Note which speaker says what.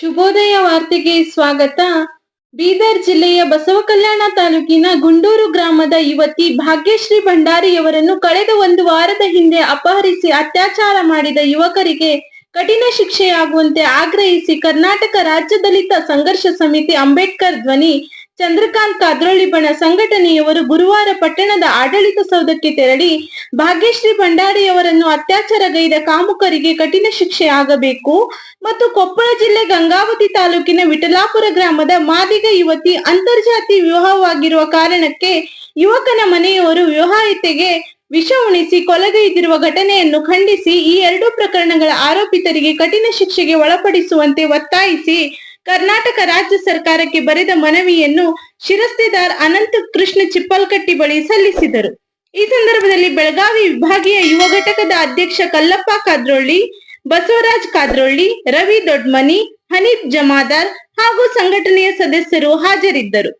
Speaker 1: ಶುಭೋದಯ ವಾರ್ತೆಗೆ ಸ್ವಾಗತ. ಬೀದರ್ ಜಿಲ್ಲೆಯ ಬಸವಕಲ್ಯಾಣ ತಾಲೂಕಿನ ಗುಂಡೂರು ಗ್ರಾಮದ ಯುವತಿ ಭಾಗ್ಯಶ್ರೀ ಭಂಡಾರಿಯವರನ್ನು ಕಳೆದ ಒಂದು ವಾರದ ಹಿಂದೆ ಅಪಹರಿಸಿ ಅತ್ಯಾಚಾರ ಮಾಡಿದ ಯುವಕರಿಗೆ ಕಠಿಣ ಶಿಕ್ಷೆಯಾಗುವಂತೆ ಆಗ್ರಹಿಸಿ ಕರ್ನಾಟಕ ರಾಜ್ಯ ದಲಿತ ಸಂಘರ್ಷ ಸಮಿತಿ ಅಂಬೇಡ್ಕರ್ ಧ್ವನಿ ಚಂದ್ರಕಾಂತ್ ಕಾದ್ರೋಳಿ ಬಣ ಸಂಘಟನೆಯವರು ಗುರುವಾರ ಪಟ್ಟಣದ ಆಡಳಿತ ಸೌಧಕ್ಕೆ ತೆರಳಿ ಭಾಗ್ಯಶ್ರೀ ಭಂಡಾರಿಯವರನ್ನು ಅತ್ಯಾಚಾರಗೈದ ಕಾಮುಕರಿಗೆ ಕಠಿಣ ಶಿಕ್ಷೆ ಆಗಬೇಕು ಮತ್ತು ಕೊಪ್ಪಳ ಜಿಲ್ಲೆ ಗಂಗಾವತಿ ತಾಲೂಕಿನ ವಿಠಲಾಪುರ ಗ್ರಾಮದ ಮಾದಿಗ ಯುವತಿ ಅಂತರ್ಜಾತಿ ವಿವಾಹವಾಗಿರುವ ಕಾರಣಕ್ಕೆ ಯುವಕನ ಮನೆಯವರು ವಿವಾಹಿತೆಗೆ ವಿಷ ಉಣಿಸಿ ಕೊಲೆಗೈದಿರುವ ಘಟನೆಯನ್ನು ಖಂಡಿಸಿ ಈ ಎರಡು ಪ್ರಕರಣಗಳ ಆರೋಪಿತರಿಗೆ ಕಠಿಣ ಶಿಕ್ಷೆಗೆ ಒಳಪಡಿಸುವಂತೆ ಒತ್ತಾಯಿಸಿ ಕರ್ನಾಟಕ ರಾಜ್ಯ ಸರ್ಕಾರಕ್ಕೆ ಬರೆದ ಮನವಿಯನ್ನು ಶಿರಸ್ತೆದಾರ್ ಅನಂತ ಕೃಷ್ಣ ಚಿಪ್ಪಲ್ಕಟ್ಟಿ ಬಳಿ ಸಲ್ಲಿಸಿದರು. ಈ ಸಂದರ್ಭದಲ್ಲಿ ಬೆಳಗಾವಿ ವಿಭಾಗೀಯ ಯುವ ಘಟಕದ ಅಧ್ಯಕ್ಷ ಕಲ್ಲಪ್ಪ ಕಾದ್ರೊಳ್ಳಿ, ಬಸವರಾಜ್ ಕಾದ್ರೊಳ್ಳಿ, ರವಿ ದೊಡ್ಮನಿ, ಹನೀಫ್ ಜಮಾದಾರ್ ಹಾಗೂ ಸಂಘಟನೆಯ ಸದಸ್ಯರು ಹಾಜರಿದ್ದರು.